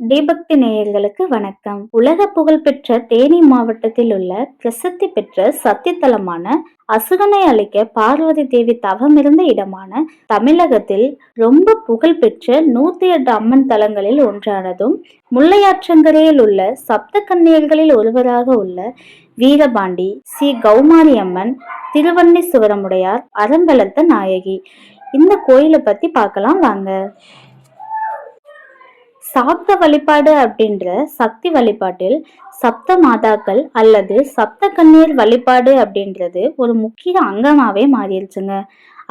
தீபக்தி நேயர்களுக்கு வணக்கம். உலக புகழ்பெற்ற தேனி மாவட்டத்தில் உள்ள பிரசித்தி பெற்ற சத்தியத்தலமான அசுகனை அளிக்க பார்வதி தேவி தவமிருந்த இடமான தமிழகத்தில் ரொம்ப புகழ்பெற்ற நூத்தி எட்டு அம்மன் தலங்களில் ஒன்றானதும் முல்லையாற்றங்கரையில் உள்ள சப்த கன்னியர்களில் ஒருவராக உள்ள வீரபாண்டி ஸ்ரீ கௌமாரி அம்மன் திருவண்ணீஸ்வரமுடையார் அறம்பலத்த நாயகி. இந்த கோயிலை பத்தி பார்க்கலாம் வாங்க. சாப்த வழிபாடு அப்படின்ற சக்தி வழிபாட்டில் சப்த மாதாக்கள் அல்லது சப்த கண்ணீர் வழிபாடு அப்படின்றது ஒரு முக்கிய அங்கமாவே மாறிடுச்சுங்க.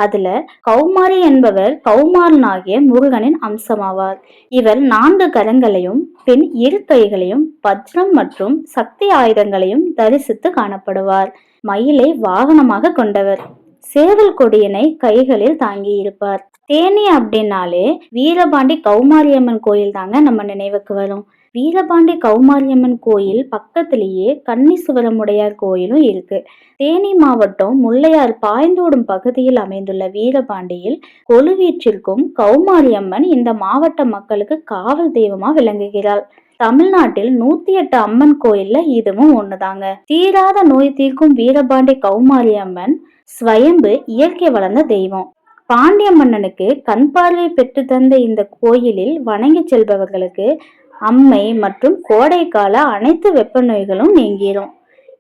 அதுல கௌமாரி என்பவர் கௌமாரனாகிய முருகனின் அம்சமாவார். இவர் நான்கு கரங்களையும் பின் இரு கைகளையும் வஜ்ரம் மற்றும் சக்தி ஆயுதங்களையும் தரிசித்து காணப்படுவார். மயிலை வாகனமாக கொண்டவர். சேவல் கொடியினை கைகளில் தாங்கி இருப்பார் தேனி அப்படின்னாலே வீரபாண்டி கௌமாரியம்மன் கோயில் தாங்க நம்ம நினைவுக்கு வரும். வீரபாண்டி கௌமாரியம்மன் கோயில் பக்கத்திலேயே கன்னிசுவரமுடையார் கோயிலும் இருக்கு. தேனி மாவட்டம் முல்லையார் பாய்ந்தோடும் பகுதியில் அமைந்துள்ள வீரபாண்டியில் கொலுவீற்றிற்கும் கௌமாரியம்மன் இந்த மாவட்ட மக்களுக்கு காவல் தெய்வமா விளங்குகிறாள். தமிழ்நாட்டில் நூத்தி எட்டு அம்மன் கோயில்ல இதுவும் ஒண்ணுதாங்க. தீராத நோய் தீர்க்கும் வீரபாண்டி கௌமாரியம்மன் ஸ்வயம்பு இயற்கை வளர்ந்த தெய்வம். பாண்டிய மன்னனுக்கு கண் பார்வை பெற்று தந்த இந்த கோயிலில் வணங்கி செல்பவர்களுக்கு அம்மை மற்றும் கோடைக்கால அனைத்து வெப்ப நோய்களும் நீங்கிரும்.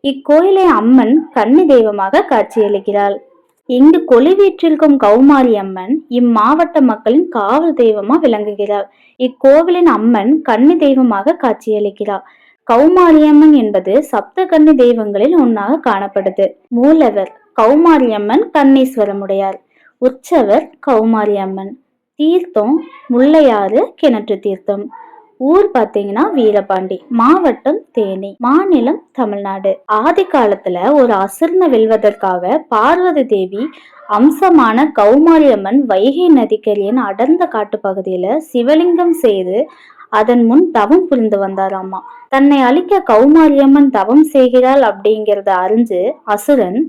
இக்கோயிலை அம்மன் கன்னி தெய்வமாக காட்சியளிக்கிறாள். இங்கு கொலுவீற்றிருக்கும் கௌமாரி அம்மன் இம்மாவட்ட மக்களின் காவல் தெய்வமா விளங்குகிறாள். இக்கோவிலின் அம்மன் கன்னி தெய்வமாக காட்சியளிக்கிறாள். கௌமாரியம்மன் என்பது சப்த கன்னி தெய்வங்களில் ஒன்றாக காணப்படுது. மூலவர் கௌமாரியம்மன் கண்ணீஸ்வரமுடையார் உற்சவர் கௌமாரியம்மன். தீர்த்தம் முல்லையாறு கிணற்று தீர்த்தம். ஊர் பாத்தீங்கன்னா வீரபாண்டி மாவட்டம் தேனி மாநிலம் தமிழ்நாடு. ஆதி காலத்துல ஒரு அசுரனை வெல்வதற்காக பார்வதி தேவி அம்சமான கௌமாரியம்மன் வைகை நதிக்கரையின் அடர்ந்த காட்டு பகுதியில சிவலிங்கம் செய்து அதன் முன் தவம் புரிந்து வந்தாராமா தன்னை அழிக்க கௌமாரியம்மன் தவம் செய்கிறாள் அப்படிங்கிறத அறிஞ்சு அசுரன்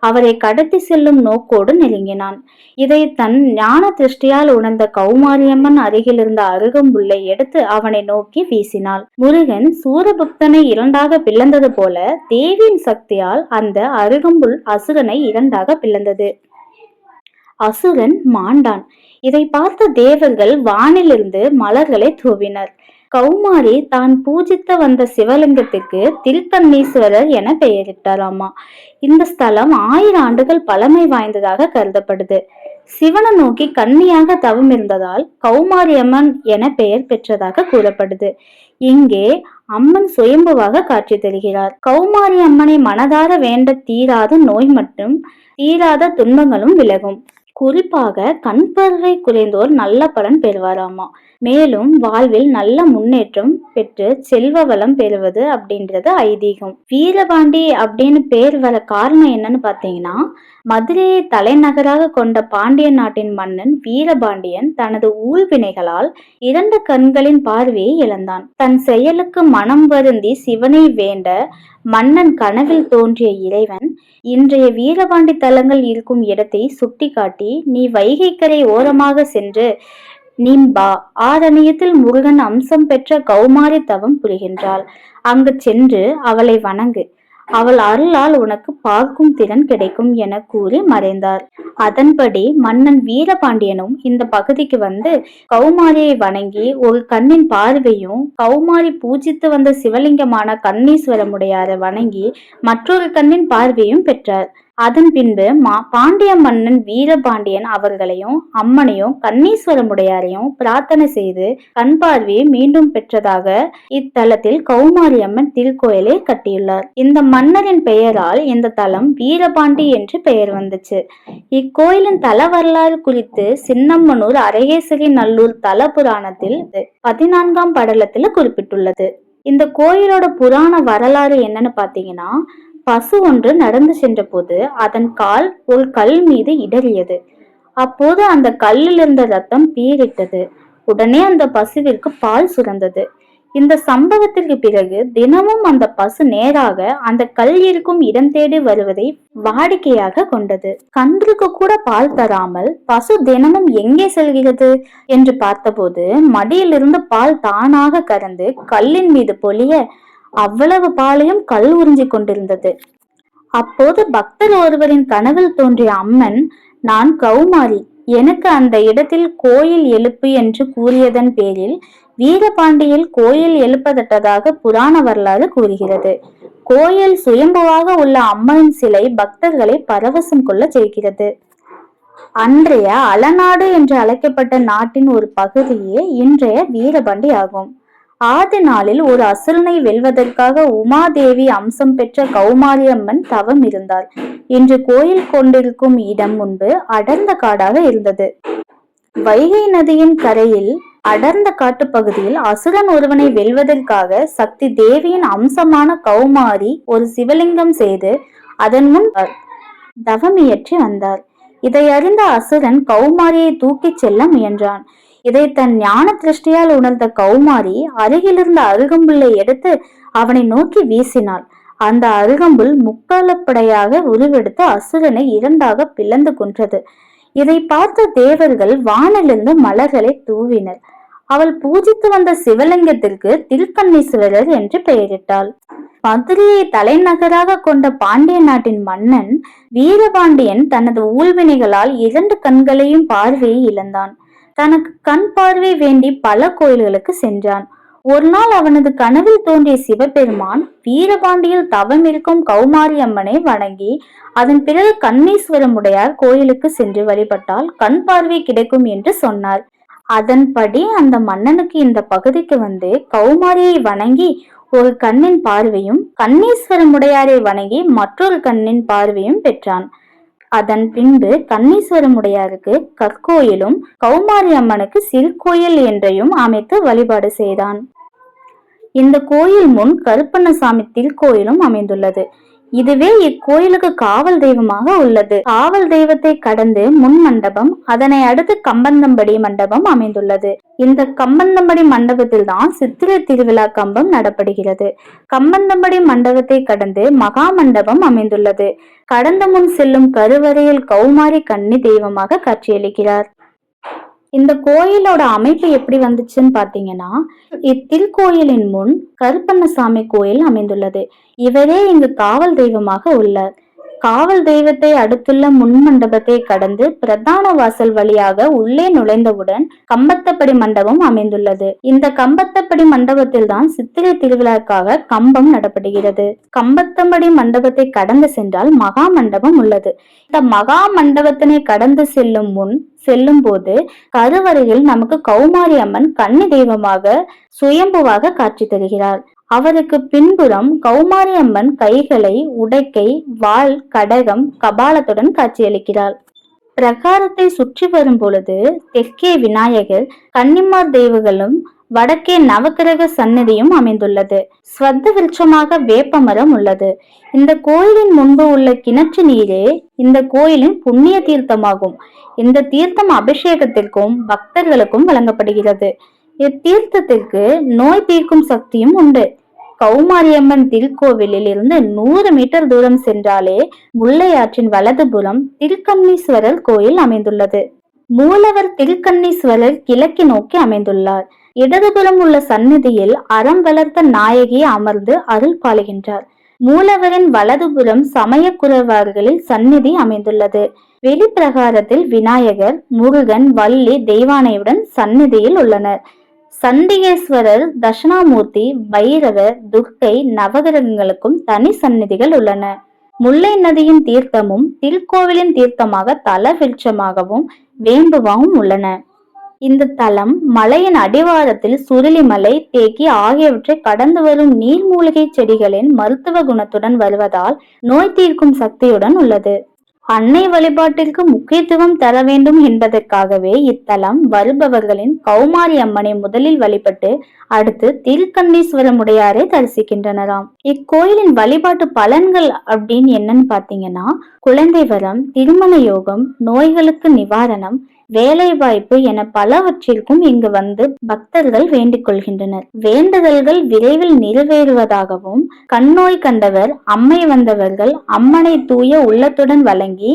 அவரை கடத்தி செல்லும் நோக்கோடு நெருங்கினான். இதை தன் ஞான திருஷ்டியால் உணர்ந்த கௌமாரியம்மன் அருகில் இருந்த அருகம்புல்லை எடுத்து அவனை நோக்கி வீசினாள். முருகன் சூரபுக்தனை இரண்டாக பிளந்தது போல தேவியின் சக்தியால் அந்த அருகம்புல் அசுரனை இரண்டாக பிளந்தது. அசுரன் மாண்டான். இதை பார்த்த தேவர்கள் வானிலிருந்து மலர்களை தூவினர். கௌமாரி தான் பூஜித்த வந்த சிவலிங்கத்துக்கு திருத்தன்னீஸ்வரர் என பெயரிட்டாராமா. இந்த ஸ்தலம் ஆயிரம் ஆண்டுகள் பழமை வாய்ந்ததாக கருதப்படுது. சிவனை நோக்கி கன்னியாக தவம் இருந்ததால் கௌமாரி அம்மன் என பெயர் பெற்றதாக கூறப்படுது. இங்கே அம்மன் சுயம்புவாக காட்சி தருகிறார். கௌமாரி அம்மனை மனதார வேண்ட தீராத நோய் மற்றும் தீராத துன்பங்களும் விலகும். குறிப்பாக கண் பார்வை குறைந்தோர் நல்ல பலன் பெறுவாராமா? மேலும் வாழ்வில் நல்ல முன்னேற்றம் பெற்று செல்வ வளம் பெறுவது அப்படின்றது ஐதீகம். வீரபாண்டி அப்படின்னு பேர் வர காரணம் என்னன்னு பார்த்தீங்கன்னா மதுரையை தலைநகராக கொண்ட பாண்டிய நாட்டின் மன்னன் வீரபாண்டியன் தனது ஊழ்வினைகளால் இரண்டு கண்களின் பார்வையை இழந்தான். தன் செயலுக்கு மனம் வருந்தி சிவனை வேண்ட மன்னன் கனவில் தோன்றிய இறைவன் இன்றைய வீரபாண்டி தலங்கள் இருக்கும் இடத்தை சுட்டிக்காட்டி நீ வைகைக்கரை ஓரமாக சென்று நிம்பா ஆரணியத்தில் முருகன் அம்சம் பெற்ற கௌமாரி தவம் புரிகின்றாள். அங்கு சென்று அவளை வணங்கு. அவள் அருளால் உனக்கு பார்க்கும் திறன் கிடைக்கும் என கூறி மறைந்தார். அதன்படி மன்னன் வீரபாண்டியனும் இந்த பகுதிக்கு வந்து கௌமாரியை வணங்கி ஒரு கண்ணின் பார்வையும் கௌமாரி பூஜித்து வந்த சிவலிங்கமான கண்ணீஸ்வரமுடையாரை வணங்கி மற்றொரு கண்ணின் பார்வையும் பெற்றார். அதன் பின்பு மா பாண்டிய மன்னன் வீரபாண்டியன் அவர்களையும் அம்மனையும் கண்ணீஸ்வரமுடையாரையும் பிரார்த்தனை செய்து கண் பார்வையை மீண்டும் பெற்றதாக இத்தலத்தில் கௌமாரி அம்மன் திருக்கோயிலை கட்டியுள்ளார். இந்த மன்னரின் பெயரால் இந்த தலம் வீரபாண்டி என்று பெயர் வந்துச்சு. இக்கோயிலின் தல வரலாறு குறித்து சின்னம்மனூர் அரகேசரி நல்லூர் தல புராணத்தில் பதினான்காம் படலத்தில் குறிப்பிட்டுள்ளது. இந்த கோயிலோட புராண வரலாறு என்னன்னு பாத்தீங்கன்னா பசு ஒன்று நடந்து சென்றபோது அதன் கால் ஒரு கல் மீது இடறியது. அப்போது அந்த கல்லில் இருந்த ரத்தம் பீரிட்டது உடனே அந்த பசுவிற்கு பால் சுரந்தது. இந்த சம்பவத்திற்கு பிறகு தினமும் அந்த பசு நேராக அந்த கல் இருக்கும் இடம் தேடி வருவதை வாடிக்கையாக கொண்டது. கன்றுக்கு கூட பால் தராமல் பசு தினமும் எங்கே செல்கிறது என்று பார்த்தபோது மடியிலிருந்து பால் தானாக கறந்து கல்லின் மீது பொழிய அவ்வளவு பாலையும் கல் உறிஞ்சிக் கொண்டிருந்தது. அப்போது பக்தர் ஒருவரின் கனவில் தோன்றிய அம்மன் நான் கௌமாரி எனக்கு அந்த இடத்தில் கோயில் எழுப்பு என்று கூறியதன் பேரில் வீரபாண்டியில் கோயில் எழுப்பதட்டதாக புராண வரலாறு கூறுகிறது. கோயில் சுயம்புவாக உள்ள அம்மனின் சிலை பக்தர்களை பரவசம் கொள்ள செய்கிறது. அன்றைய அலநாடு என்று அழைக்கப்பட்ட நாட்டின் ஒரு பகுதியே இன்றைய வீரபாண்டி ஆகும் ஆதி நாளில் ஒரு அசுரனை வெல்வதற்காக உமாதேவி அம்சம் பெற்ற கௌமாரியம்மன் தவம் இருந்தார் இன்று கோயில் கொண்டிருக்கும் இடம் முன்பு அடர்ந்த காடாக இருந்தது. வைகை நதியின் கரையில் அடர்ந்த காட்டுப்பகுதியில் அசுரன் ஒருவனை வெல்வதற்காக சக்தி தேவியின் அம்சமான கௌமாரி ஒரு சிவலிங்கம் செய்து அதன் முன் தவம் இயற்றி வந்தார் இதை அறிந்த அசுரன் கௌமாரியை தூக்கிச் செல்ல முயன்றான். இதை தன் ஞான திருஷ்டியால் உணர்ந்த கௌமாரி அருகிலிருந்த அருகம்புல்லை எடுத்து அவனை நோக்கி வீசினாள். அந்த அருகம்புல் முக்காலப்படையாக உருவெடுத்து அசுரனை இரண்டாக பிளந்து கொன்றது. இதை பார்த்த தேவர்கள் வானிலிருந்து மலர்களை தூவினர். அவள் பூஜித்து வந்த சிவலிங்கத்திற்கு திருக்கண்ணீஸ்வரர் என்று பெயரிட்டாள். மதுரையை தலைநகராக கொண்ட பாண்டிய நாட்டின் மன்னன் வீரபாண்டியன் தனது ஊழ்வினைகளால் இரண்டு கண்களையும் பார்வையை இழந்தான். தனக்கு கண் பார்வை வேண்டி பல கோயில்களுக்கு சென்றான். ஒரு நாள் அவனது கனவில் தோன்றிய சிவபெருமான் வீரபாண்டியில் தவம் இருக்கும் கௌமாரி அம்மனை வணங்கி அதன் பிறகு கண்ணீஸ்வரமுடையார் கோயிலுக்கு சென்று வழிபட்டால் கண் பார்வை கிடைக்கும் என்று சொன்னார். அதன்படி அந்த மன்னனுக்கு இந்த பகுதிக்கு வந்து கௌமாரியை வணங்கி ஒரு கண்ணின் பார்வையும் கண்ணீஸ்வரமுடையாரை வணங்கி மற்றொரு கண்ணின் பார்வையும் பெற்றான். அதன் பின்பு கண்ணீஸ்வரமுடையாருக்கு கற்கோயிலும் கௌமாரி அம்மனுக்கு சிறுகோயில் என்றையும் அமைத்து வழிபாடு செய்தான். இந்த கோயில் முன் கருப்பண்ணசாமி திருக்கோயிலும் அமைந்துள்ளது. இதுவே இக்கோயிலுக்கு காவல் தெய்வமாக உள்ளது. காவல் தெய்வத்தை கடந்து முன் மண்டபம் அதனை அடுத்து கம்பந்தம்படி மண்டபம் அமைந்துள்ளது. இந்த கம்பந்தம்படி மண்டபத்தில் தான் சித்திரை திருவிழா கம்பம் நடப்படுகிறது. கம்பந்தம்படி மண்டபத்தை கடந்து மகா மண்டபம் அமைந்துள்ளது. கடந்த முன் செல்லும் கருவறையில் கௌமாரி கன்னி தெய்வமாக காட்சியளிக்கிறார். இந்த கோயிலோட அமைப்பு எப்படி வந்துச்சுன்னு பாத்தீங்கன்னா இத்திருக்கோயிலின் முன் கருப்பண்ணசாமி கோயில் அமைந்துள்ளது. இவரே இங்கு காவல் தெய்வமாக உள்ளார். காவல் தெய்வத்தை அடுத்துள்ள முன் மண்டபத்தை கடந்து பிரதான வாசல் வழியாக உள்ளே நுழைந்தவுடன் கம்பத்தப்படி மண்டபம் அமைந்துள்ளது. இந்த கம்பத்தப்படி மண்டபத்தில் தான் சித்திரை திருவிழாக்காக கம்பம் நடப்படுகிறது. கம்பத்தம்படி மண்டபத்தை கடந்து சென்றால் மகா மண்டபம் உள்ளது. இந்த மகா மண்டபத்தினை கடந்து செல்லும் முன் செல்லும் போது கருவறையில் நமக்கு கௌமாரி அம்மன் கன்னி தெய்வமாக சுயம்புவாக காட்சி தருகிறார். அவருக்கு பின்புறம் கௌமாரி அம்மன் கைகளை உடைக்கை வாள் கடகம் கபாலத்துடன் காட்சியளிக்கிறாள். பிரகாரத்தை சுற்றி வரும் பொழுது தெற்கே விநாயகர் கன்னிமார் தெய்வங்களும் வடக்கே நவக்கிரக சன்னதியும் அமைந்துள்ளது. ஸ்வத்த விருட்சமாக வேப்பமரம் உள்ளது. இந்த கோயிலின் முன்பு உள்ள கிணற்று நீரே இந்த கோயிலின் புண்ணிய தீர்த்தமாகும். இந்த தீர்த்தம் அபிஷேகத்திற்கும் பக்தர்களுக்கும் வழங்கப்படுகிறது. இத்தீர்த்தத்திற்கு நோய் தீர்க்கும் சக்தியும் உண்டு. கௌமாரியம்மன் திருக்கோவிலில் இருந்து நூறு மீட்டர் தூரம் சென்றாலே முல்லையாற்றின் வலதுபுறம் திருக்கண்ணீஸ்வரர் கோயில் அமைந்துள்ளது. மூலவர் திருக்கண்ணீஸ்வரர் கிழக்கு நோக்கி அமைந்துள்ளார். இடதுபுறம் உள்ள சந்நிதியில் அறம் வளர்த்த நாயகி அமர்ந்து அருள் பாலுகின்றார். மூலவரின் வலதுபுறம் சமயக்குறவர்களில் சந்நிதி அமைந்துள்ளது. வெளிப்பிரகாரத்தில் விநாயகர் முருகன் வள்ளி தெய்வானையுடன் சந்நிதியில் உள்ளனர். சண்டிகேஸ்வரர் தட்சிணாமூர்த்தி பைரவர் துர்க்கை நவகிரகங்களுக்கும் தனி சந்நிதிகள் உள்ளன. முல்லை நதியின் தீர்த்தமும் திருக்கோவிலின் தீர்த்தமாக தல விருட்சமாகவும் வேம்புவாகவும் உள்ளன. இந்த தலம் மலையின் அடிவாரத்தில் சுருளிமலை தேக்கி ஆகியவற்றை கடந்து வரும் நீர்மூலிகை செடிகளின் மருத்துவ குணத்துடன் வருவதால் நோய் தீர்க்கும் சக்தியுடன் உள்ளது. அன்னை வழிபாட்டிற்கு முக்கியத்துவம் தர வேண்டும் என்பதற்காகவே இத்தலம் வருபவர்களின் கௌமாரி அம்மனை முதலில் வழிபட்டு அடுத்து திருக்கண்ணீஸ்வரமுடையாரை தரிசிக்கின்றனராம். இக்கோயிலின் வழிபாட்டு பலன்கள் அப்படின்னு என்னன்னு பாத்தீங்கன்னா குழந்தை வரம் திருமண யோகம் நோய்களுக்கு நிவாரணம் வேலை வாய்ப்பு என பலவற்றிற்கும் இங்கு வந்து பக்தர்கள் வேண்டிக் கொள்கின்றனர் வேண்டுதல்கள் விரைவில் நிறைவேறுவதாகவும் கண்ணோய் கண்டவர் அம்மை வந்தவர்கள் அம்மனை தூய உள்ளத்துடன் வழங்கி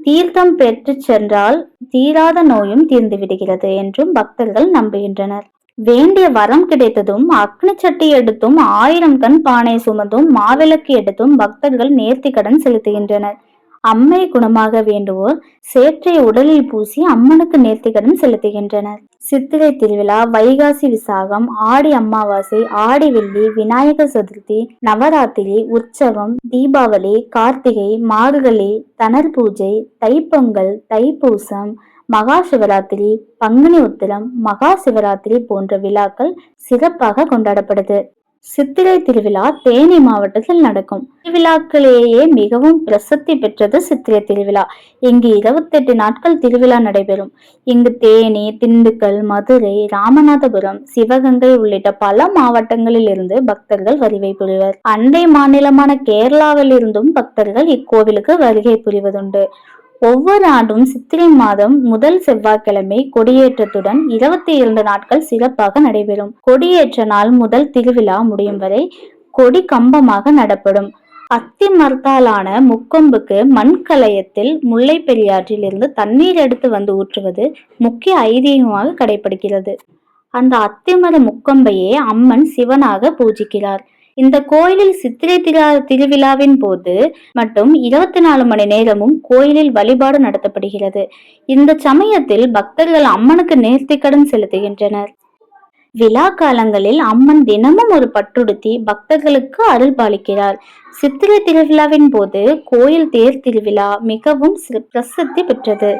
தீர்த்தம் பெற்று சென்றால் தீராத நோயும் தீர்ந்து விடுகிறது என்றும் பக்தர்கள் நம்புகின்றனர். வேண்டிய வரம் கிடைத்ததும் அக்னி சட்டி எடுத்தும் ஆயிரம் கண் பானை சுமந்தும் மாவிளக்கு எடுத்தும் பக்தர்கள் நேர்த்தி கடன் செலுத்துகின்றனர். அம்மை குணமாக வேண்டுவோர் சேற்றை உடலில் பூசி அம்மனுக்கு நேர்த்திகடன் செலுத்துகின்றனர். சித்திரை திருவிழா வைகாசி விசாகம் ஆடி அமாவாசை ஆடி வெள்ளி விநாயகர் சதுர்த்தி நவராத்திரி உற்சவம் தீபாவளி கார்த்திகை மார்கழி தனர் பூஜை தைப்பொங்கல் தைப்பூசம் மகா சிவராத்திரி பங்குனி உத்திரம் மகா சிவராத்திரி போன்ற விழாக்கள் சிறப்பாக கொண்டாடப்படுது. சித்திரை திருவிழா தேனி மாவட்டத்தில் நடக்கும். திருவிழாக்களிலேயே மிகவும் பிரசித்தி பெற்றது சித்திரை திருவிழா. இங்கு இருபத்தெட்டு நாட்கள் திருவிழா நடைபெறும். இங்கு தேனி திண்டுக்கல் மதுரை ராமநாதபுரம் சிவகங்கை உள்ளிட்ட பல மாவட்டங்களில் இருந்து பக்தர்கள் வருகை புரிவர். அண்டை மாநிலமான கேரளாவில் இருந்தும் பக்தர்கள் இக்கோவிலுக்கு வருகை புரிவதுண்டு. ஒவ்வொரு ஆண்டும் சித்திரை மாதம் முதல் செவ்வாய்க்கிழமை கொடியேற்றத்துடன் இருபத்தி இரண்டு நாட்கள் சிறப்பாக நடைபெறும். கொடியேற்ற நாள் முதல் திருவிழா முடியும் வரை கொடி கம்பமாக நடப்படும். அத்தி மரத்தாலான முக்கொம்புக்கு மண்கலயத்தில் முல்லை பெரியாற்றில் இருந்து தண்ணீர் எடுத்து வந்து ஊற்றுவது முக்கிய ஐதீகமாக கடைபிடிக்கிறது. அந்த அத்திமர முக்கொம்பையே அம்மன் சிவனாக பூஜிக்கிறார். இந்த கோயிலில் சித்திரை திரு திருவிழாவின் போது மட்டும் இருபத்தி நாலு மணி நேரமும் கோயிலில் வழிபாடு நடத்தப்படுகிறது. இந்த சமயத்தில் பக்தர்கள் அம்மனுக்கு நேர்த்திக்கடன் செலுத்துகின்றனர். விழா காலங்களில் அம்மன் தினமும் ஒரு பட்டுடுத்தி பக்தர்களுக்கு அருள் பாலிக்கிறார். சித்திரை திருவிழாவின் போது கோயில் தேர் திருவிழா மிகவும் பிரசித்தி பெற்றது.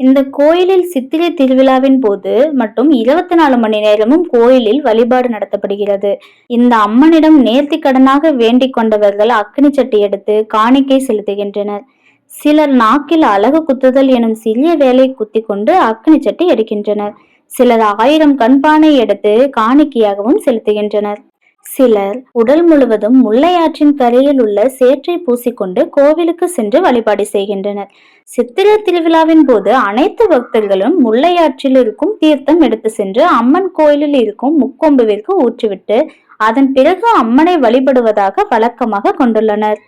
இந்த கோயிலில் சித்திரை திருவிழாவின் போது மட்டும் இருபத்தி நாலு மணி நேரமும் கோயிலில் வழிபாடு நடத்தப்படுகிறது. இந்த அம்மனிடம் நேர்த்தி கடனாக வேண்டிக் கொண்டவர்கள் அக்னி சட்டி எடுத்து காணிக்கை செலுத்துகின்றனர். சிலர் நாக்கில் அழகு குத்துதல் எனும் சிறிய வேலை குத்தி கொண்டு அக்னி சட்டி எடுக்கின்றனர். சிலர் ஆயிரம் கண்பானை எடுத்து காணிக்கையாகவும் செலுத்துகின்றனர். சிலர் உடல் முழுவதும் முல்லையாற்றின் கரையில் உள்ள சேற்றை பூசிக்கொண்டு கோவிலுக்கு சென்று வழிபாடு செய்கின்றனர். சித்திர திருவிழாவின் போது அனைத்து பக்தர்களும் முல்லையாற்றில் இருக்கும் தீர்த்தம் எடுத்து சென்று அம்மன் கோயிலில் இருக்கும் முக்கொம்புவிற்கு ஊற்றிவிட்டு அதன் பிறகு அம்மனை வழிபடுவதாக வழக்கமாக கொண்டுள்ளனர்.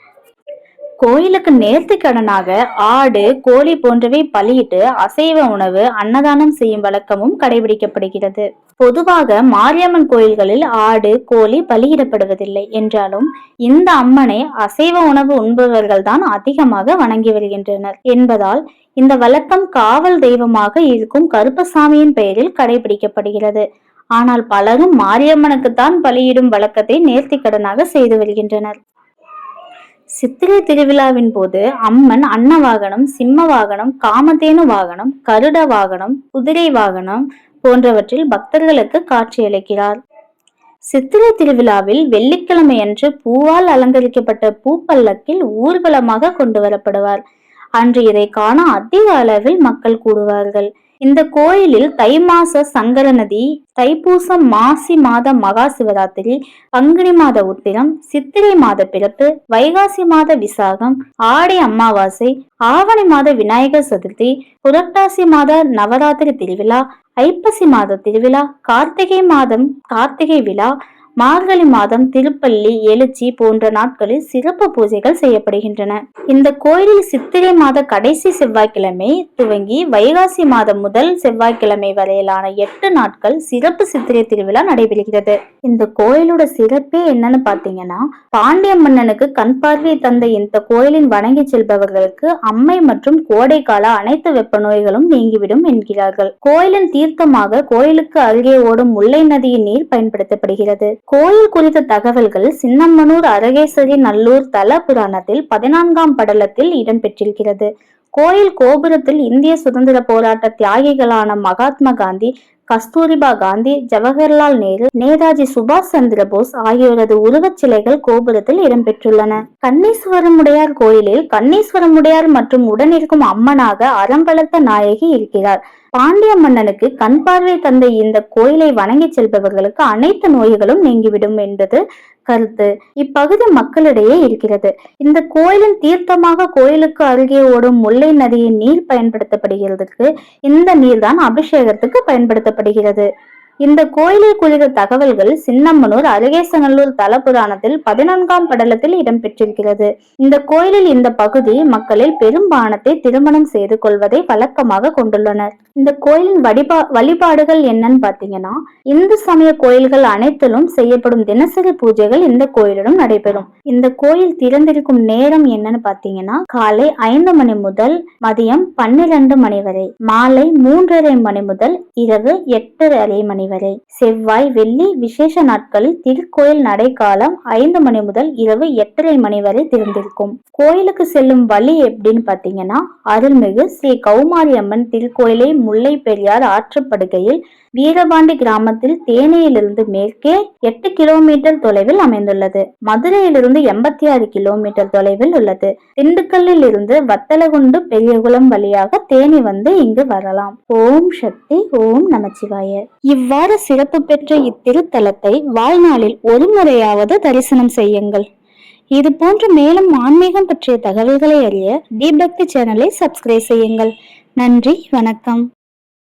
கோயிலுக்கு நேர்த்தி கடனாக ஆடு கோழி போன்றவை பலியிட்டு அசைவ உணவு அன்னதானம் செய்யும் வழக்கமும் கடைபிடிக்கப்படுகிறது. பொதுவாக மாரியம்மன் கோயில்களில் ஆடு கோழி பலியிடப்படுவதில்லை. என்றாலும் இந்த அம்மனை அசைவ உணவு உண்பவர்கள் தான் அதிகமாக வணங்கி வருகின்றனர் என்பதால் இந்த வழக்கம் காவல் தெய்வமாக இருக்கும் கருப்பசாமியின் பெயரில் கடைபிடிக்கப்படுகிறது. ஆனால் பலரும் மாரியம்மனுக்குத்தான் பலியிடும் வழக்கத்தை நேர்த்திக்கடனாக செய்து வருகின்றனர். சித்திரை திருவிழாவின் போது அம்மன் அன்ன வாகனம் சிம்ம வாகனம் காமதேனு வாகனம் கருட வாகனம் குதிரை வாகனம் போன்றவற்றில் பக்தர்களுக்கு காட்சியளிக்கிறார் சித்திரை திருவிழாவில் வெள்ளிக்கிழமையன்று பூவால் அலங்கரிக்கப்பட்ட பூப்பல்லக்கில் ஊர்வலமாக கொண்டு வரப்படுவார். அன்று இதை காண அதிக அளவில் மக்கள் கூடுவார்கள். இந்த கோயிலில் தை மாச சங்கர நதி தைப்பூசம் மாசி மாத மகா சிவராத்திரி பங்குனி மாத உத்திரம் சித்திரை மாத பிறப்பு வைகாசி மாத விசாகம் ஆடி அமாவாசை ஆவணி மாத விநாயகர் சதுர்த்தி புரட்டாசி மாத நவராத்திரி திருவிழா ஐப்பசி மாத திருவிழா கார்த்திகை மாதம் கார்த்திகை விழா மார்கழி மாதம் திருப்பள்ளி எழுச்சி போன்ற நாட்களில் சிறப்பு பூஜைகள் செய்யப்படுகின்றன. இந்த கோயிலில் சித்திரை மாத கடைசி செவ்வாய்க்கிழமை துவங்கி வைகாசி மாதம் முதல் செவ்வாய்க்கிழமை வரையிலான எட்டு நாட்கள் சிறப்பு சித்திரை திருவிழா நடைபெறுகிறது. இந்த கோயிலோட சிறப்பே என்னன்னு பாத்தீங்கன்னா பாண்டிய மன்னனுக்கு கண் பார்வை தந்த இந்த கோயிலின் வணங்கி செல்பவர்களுக்கு அம்மை மற்றும் கோடை கால அனைத்து வெப்ப நோய்களும் நீங்கிவிடும் என்கிறார்கள். கோயிலின் தீர்த்தமாக கோயிலுக்கு அருகே ஓடும் முல்லை நதியின் நீர் பயன்படுத்தப்படுகிறது. கோயில் குறித்த தகவல்கள் சின்னம்மனூர் அரகேசரி நல்லூர் தல புராணத்தில் பதினான்காம் படலத்தில் இடம்பெற்றிருக்கிறது. கோயில் கோபுரத்தில் இந்திய சுதந்திர போராட்ட தியாகிகளான மகாத்மா காந்தி கஸ்தூரிபா காந்தி ஜவஹர்லால் நேரு நேதாஜி சுபாஷ் சந்திர போஸ் ஆகியோரது உருவச் சிலைகள் கோபுரத்தில் இடம்பெற்றுள்ளன. கண்ணீஸ்வரமுடையார் கோயிலில் கண்ணீஸ்வரமுடையார் மற்றும் உடனிருக்கும் அம்மனாக அறம் வளர்த்த நாயகி இருக்கிறார். பாண்டிய மன்னனுக்கு கண் பார்வை தந்த இந்த கோயிலை வணங்கி செல்பவர்களுக்கு அனைத்து நோய்களும் நீங்கிவிடும் என்பது கருத்து. இப்பகுதி மக்களிடையே இருக்கிறது. இந்த கோயிலின் தீர்த்தமாக கோயிலுக்கு அருகே ஓடும் முல்லை நதியின் நீர் பயன்படுத்தப்படுகிறதுக்கு இந்த நீர்தான் அபிஷேகத்துக்கு பயன்படுத்தப்படுகிறது. இந்த கோயிலை குறித்த தகவல்கள் சின்னம்மனூர் அருகேசநல்லூர் தலபுராணத்தில் பதினான்காம் படலத்தில் இடம்பெற்றிருக்கிறது. இந்த கோயிலில் இந்த பகுதி மக்களில் பெரும்பானத்தை திருமணம் செய்து கொள்வதை வழக்கமாக கொண்டுள்ளனர். இந்த கோயிலின் வழிபா வழிபாடுகள் என்னன்னு பாத்தீங்கன்னா இந்து சமய கோயில்கள் அனைத்திலும் செய்யப்படும் தினசரி பூஜைகள் இந்த கோயிலிலும் நடைபெறும். இந்த கோயில் திறந்திருக்கும் நேரம் என்னன்னு பாத்தீங்கன்னா காலை ஐந்து மணி முதல் மதியம் பன்னிரண்டு மணி வரை மாலை மூன்றரை மணி முதல் இரவு எட்டரை மணி வரை செவ்வாய் வெள்ளி விசேஷ நாட்களில் திருக்கோயில் நடைக்காலம் ஐந்து மணி முதல் இரவு எட்டரை மணி வரை திறந்திருக்கும். கோயிலுக்கு செல்லும் வழி எப்படின்னு பாத்தீங்கன்னா அருள்மிகு ஸ்ரீ கௌமாரி அம்மன் திருக்கோயிலை முல்லை பெரியார் ஆற்றுப்படுகையில் வீரபாண்டி கிராமத்தில் தேனியிலிருந்து மேற்கே எட்டு கிலோமீட்டர் தொலைவில் அமைந்துள்ளது. மதுரையிலிருந்து எண்பத்தி ஆறு கிலோமீட்டர் தொலைவில் உள்ளது. திண்டுக்கல்லில் இருந்து வத்தலகுண்டு பெரியகுளம் வழியாக தேனி வந்து இங்கு வரலாம். ஓம் சக்தி ஓம் நமச்சிவாய. இவ்வாறு சிறப்பு பெற்ற இத்திருத்தலத்தை வாழ்நாளில் ஒரு முறையாவது தரிசனம் செய்யுங்கள். இது போன்ற மேலும் ஆன்மீகம் பற்றிய தகவல்களை அறிய தீபக்தி சேனலை சப்ஸ்கிரைப் செய்யுங்கள். நன்றி வணக்கம்.